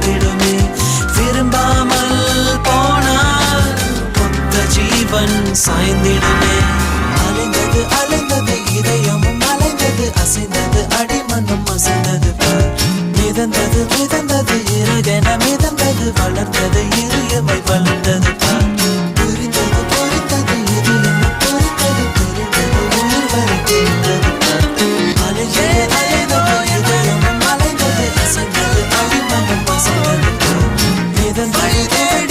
விடுமே விரும்பாமல் போனால் கொத்த ஜீவன் சாய்ந்திடுமே. அலைந்தது அலைந்தது இதயமும் அலைந்தது அசைந்தது அடிமண்ணும் அசைந்தது மிதந்தது மிதந்தது இறக But it